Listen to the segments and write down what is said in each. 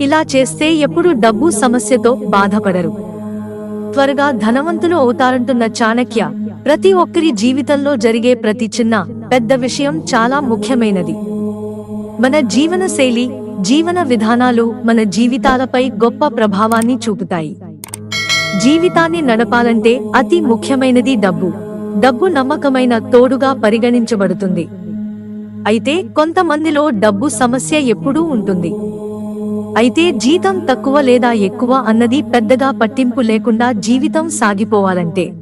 ఇలా చేస్తే ఎప్పుడు డబ్బు సమస్యతో బాధపడరు. త్వరగా ధనవంతులు అవుతారంటున్న చాణక్య ప్రతి ఒక్కరి జీవితంలో జరిగే ప్రతి చిన్న పెద్ద విషయం చాలా ముఖ్యమైనది. మన జీవన శైలి జీవన విధానాలు మన జీవితాలపై గొప్ప ప్రభావాన్ని చూపుతాయి. జీవితాన్ని నడపాలంటే అతి ముఖ్యమైనది డబ్బు. డబ్బు నమ్మకమైన తోడుగా పరిగణించబడుతుంది. అయితే కొంతమందిలో డబ్బు సమస్య ఎప్పుడూ ఉంటుంది. అయితే జీతం తక్కువ లేదా ఎక్కువ అన్నది పెద్దగా పట్టింపు లేకుండా జీవితం సాగిపోవాలంటే.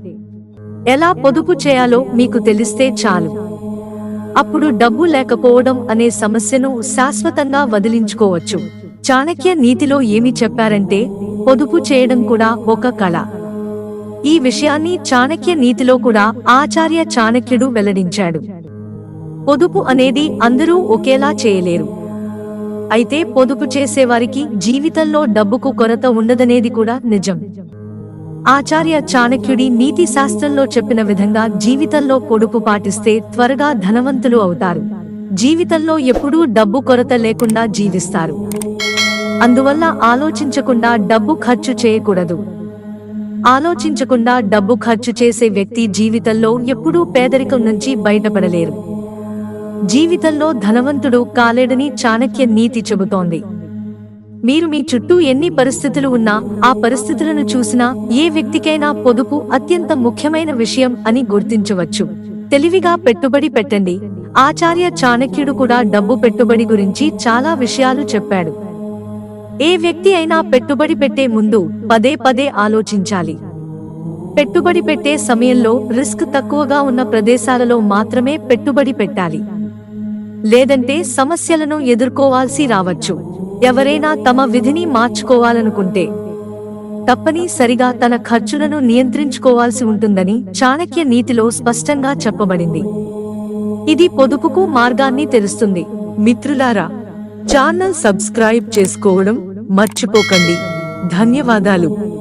ఎలా పొదుపు చేయాలో మీకు తెలిస్తే చాలు. అప్పుడు డబ్బు లేకపోవడం అనే సమస్యను శాశ్వతంగా వదిలించుకోవచ్చు. చాణక్య నీతిలో ఏమి చెప్పారంటే పొదుపు చేయడం కూడా ఒక కళ. ఈ విషయాన్ని చాణక్య నీతిలో కూడా ఆచార్య చాణక్యుడు వెల్లడించాడు. పొదుపు అనేది అందరూ ఒకేలా చేయలేరు. అయితే పొదుపు చేసేవారికి జీవితంలో డబ్బుకు కొరత ఉండదనేది కూడా నిజం. ఆచార్య చాణక్యుడి నీతి శాస్త్రంలో చెప్పిన విధంగా జీవితంలో పొడుపు పాటిస్తే త్వరగా ధనవంతులు అవుతారు. జీవితంలో ఎప్పుడూ డబ్బు కొరత లేకుండా జీవిస్తారు. అందువల్ల ఆలోచించకుండా డబ్బు ఖర్చు చేయకూడదు. ఆలోచించకుండా డబ్బు ఖర్చు చేసే వ్యక్తి జీవితంలో ఎప్పుడూ పేదరికం నుంచి బయటపడలేరు. జీవితంలో ధనవంతుడు కాలేడని చాణక్య నీతి చెబుతోంది. మీరు మీ చుట్టూ ఎన్ని పరిస్థితులు ఉన్నా ఆ పరిస్థితులను చూసినా ఏ వ్యక్తికైనా పొదుపు అత్యంత ముఖ్యమైన విషయం అని గుర్తించవచ్చు. తెలివిగా పెట్టుబడి పెట్టండి. ఆచార్య చాణక్యుడు కూడా డబ్బు పెట్టుబడి గురించి చాలా విషయాలు చెప్పాడు. ఏ వ్యక్తి అయినా పెట్టుబడి పెట్టే ముందు పదే పదే ఆలోచించాలి. పెట్టుబడి పెట్టే సమయంలో రిస్క్ తక్కువగా ఉన్న ప్రదేశాలలో మాత్రమే పెట్టుబడి పెట్టాలి. లేదంటే సమస్యలను ఎదుర్కోవాల్సి రావచ్చు. ఎవరైనా తమ విధిని మార్చుకోవాలనుకుంటే తప్పనిసరిగా తన ఖర్చులను నియంత్రించుకోవాల్సి ఉంటుందని చాణక్య నీతిలో స్పష్టంగా చెప్పబడింది. ఇది పొదుపుకు మార్గాన్ని తెరుస్తుంది. మిత్రులారా ఛానల్ సబ్స్క్రైబ్ చేసుకోవడం మర్చిపోకండి. ధన్యవాదాలు.